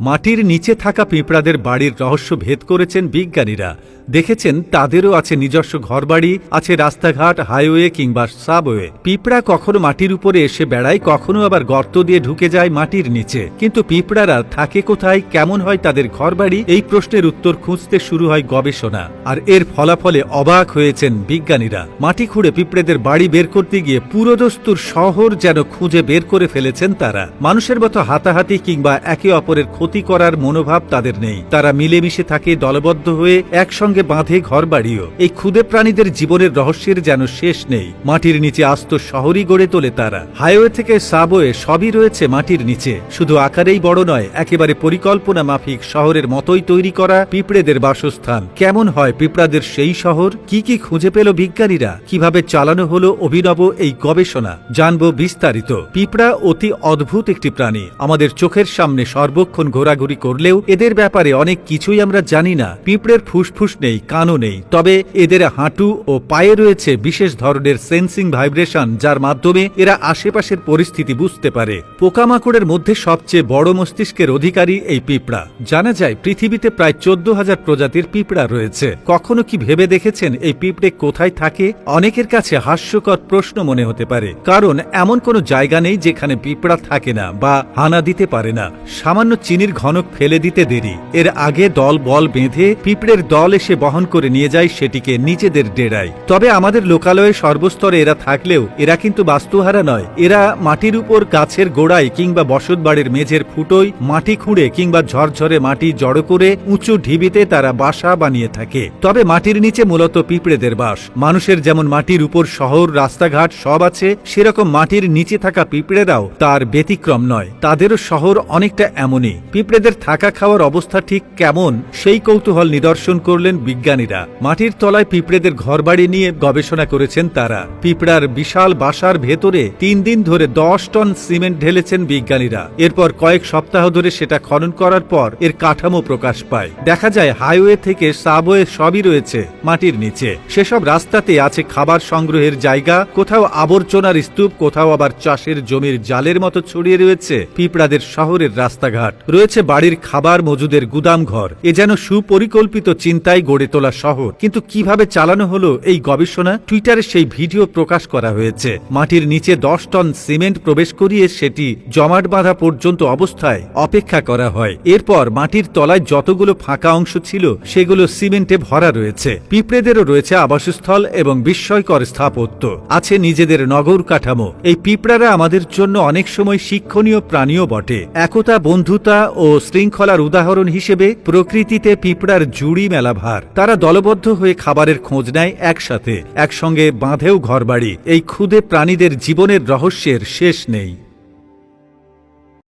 মাটির নিচে থাকা পিঁপড়াদের বাড়ির রহস্য ভেদ করেছেন বিজ্ঞানীরা। দেখেছেন তাদেরও আছে নিজস্ব ঘরবাড়ি, আছে রাস্তাঘাট, হাইওয়ে কিংবা সাবওয়ে। পিঁপড়া কখনো মাটির উপরে এসে বেড়ায়, কখনো আবার গর্ত দিয়ে ঢুকে যায় মাটির নিচে। কিন্তু পিঁপড়ারা থাকে কোথায়, কেমন হয় তাদের ঘরবাড়ি, এই প্রশ্নের উত্তর খুঁজতে শুরু হয় গবেষণা। আর এর ফলাফলে অবাক হয়েছেন বিজ্ঞানীরা। মাটি খুঁড়ে পিঁপড়েদের বাড়ি বের করতে গিয়ে পুরোদস্তুর শহর যেন খুঁজে বের করে ফেলেছেন তারা। মানুষের মতো হাতাহাতি কিংবা একে অপরের ক্ষতি করার মনোভাব তাদের নেই। তারা মিলেমিশে থাকে, দলবদ্ধ হয়ে একসঙ্গে বাঁধে ঘরবাড়িও। এই ক্ষুদে প্রাণীদের জীবনের রহস্যের যেন শেষ নেই। মাটির নিচে আস্ত শহরই গড়ে তোলে তারা। হাইওয়ে থেকে সাবওয়ে সবই রয়েছে মাটির নিচে। শুধু আকারেই বড় নয়, একেবারে পরিকল্পনা মাফিক শহরের মতোই তৈরি করা পিঁপড়েদের বাসস্থান। কেমন হয় পিঁপড়াদের সেই শহর? কি কি খুঁজে পেল বিজ্ঞানীরা? কীভাবে চালানো হলো অভিনব এই গবেষণা? জানব বিস্তারিত। পিঁপড়া অতি অদ্ভুত একটি প্রাণী। আমাদের চোখের সামনে সর্বক্ষণ ঘোরাঘুরি করলেও এদের ব্যাপারে অনেক কিছুই আমরা জানি না। পিঁপড়ের ফুসফুস নেই, কানও নেই। তবে এদের হাঁটু ও পায়ে রয়েছে বিশেষ ধরনের সেন্সিং ভাইব্রেশন, যার মাধ্যমে এরা আশেপাশের পরিস্থিতি বুঝতে পারে। পোকামাকড়ের মধ্যে সবচেয়ে বড় মস্তিষ্কের অধিকারী এই পিঁপড়া। জানা যায়, পৃথিবীতে প্রায় চোদ্দ হাজার প্রজাতির পিঁপড়া রয়েছে। কখনো কি ভেবে দেখেছেন এই পিঁপড়ে কোথায় থাকে? অনেকের কাছে হাস্যকর প্রশ্ন মনে হতে পারে। কারণ, এমন কোনো জায়গা নেই যেখানে পিঁপড়া থাকে না বা হানা দিতে পারে না। সামান্য চিনির ঘনক ফেলে দিতে দেরি। এর আগে দল বল বেঁধে পিঁপড়ের দল এসে বহন করে নিয়ে যায় সেটিকে নিজেদের ডেরায়। তবে আমাদের লোকালয়ে সর্বস্তরে এরা থাকলেও এরা কিন্তু বাস্তুহারা নয়। এরা মাটির উপর গাছের গোড়ায় কিংবা বসতবাড়ির মেঝের ফুটোয় মাটি খুঁড়ে কিংবা ঝরঝরে মাটি জড়ো করে উঁচু ঢিবিতে তারা বাসা বানিয়ে থাকে। তবে মাটির নিচে মূলত পিঁপড়েদের বাস। মানুষের যেমন মাটির উপর শহর, রাস্তাঘাট সব আছে, সেরকম মাটির নিচে থাকা পিঁপড়েরাও তার ব্যতিক্রম নয়। তাদেরও শহর অনেকটা এমনই। পিঁপড়েদের থাকা খাওয়ার অবস্থা ঠিক কেমন, সেই কৌতূহল নিদর্শন করলেন বিজ্ঞানীরা। মাটির তলায় পিঁপড়েদের ঘরবাড়ি নিয়ে গবেষণা করেছেন তারা। পিঁপড়ার বিশাল বাসার ভেতরে তিন দিন ধরে দশ টন সিমেন্ট ঢেলেছেন বিজ্ঞানীরা। এরপর কয়েক সপ্তাহ ধরে সেটা খনন করার পর এর কাঠামো প্রকাশ পায়। দেখা যায়, হাইওয়ে থেকে সাবওয়ে সবই রয়েছে মাটির নিচে। সেসব রাস্তাতে আছে খাবার সংগ্রহের জায়গা, কোথাও আবর্জনার স্তূপ, কোথাও আবার চাষের জমির জালের মতো ছড়িয়ে রয়েছে পিঁপড়াদের শহরের রাস্তাঘাট। রয়েছে বাড়ির খাবার মজুদের গুদাম ঘর। এ যেন সুপরিকল্পিত চিন্তায় গড়ে তোলা শহর। কিন্তু কীভাবে চালানো হলো এই গবেষণা? টুইটারে সেই ভিডিও প্রকাশ করা হয়েছে। মাটির নিচে দশ টন সিমেন্ট প্রবেশ করিয়ে সেটি জমাট বাঁধা পর্যন্ত অবস্থায় অপেক্ষা করা হয়। এরপর মাটির তলায় যতগুলো ফাঁকা অংশ ছিল, সেগুলো সিমেন্টে ভরা রয়েছে। পিঁপড়েদেরও রয়েছে আবাসস্থল এবং বিস্ময়কর স্থাপত্য। আছে নিজেদের নগর কাঠামো। এই পিঁপড়ারা আমাদের জন্য অনেক সময় শিক্ষণীয় প্রাণীও বটে। একতা, বন্ধুতা ও শৃঙ্খলার উদাহরণ হিসেবে প্রকৃতিতে পিঁপড়ার জুড়ি মেলা ভার। তারা দলবদ্ধ হয়ে খাবারের খোঁজ নেয় একসাথে। একসঙ্গে বাঁধেও ঘরবাড়ি। এই ক্ষুদে প্রাণীদের জীবনের রহস্যের শেষ নেই।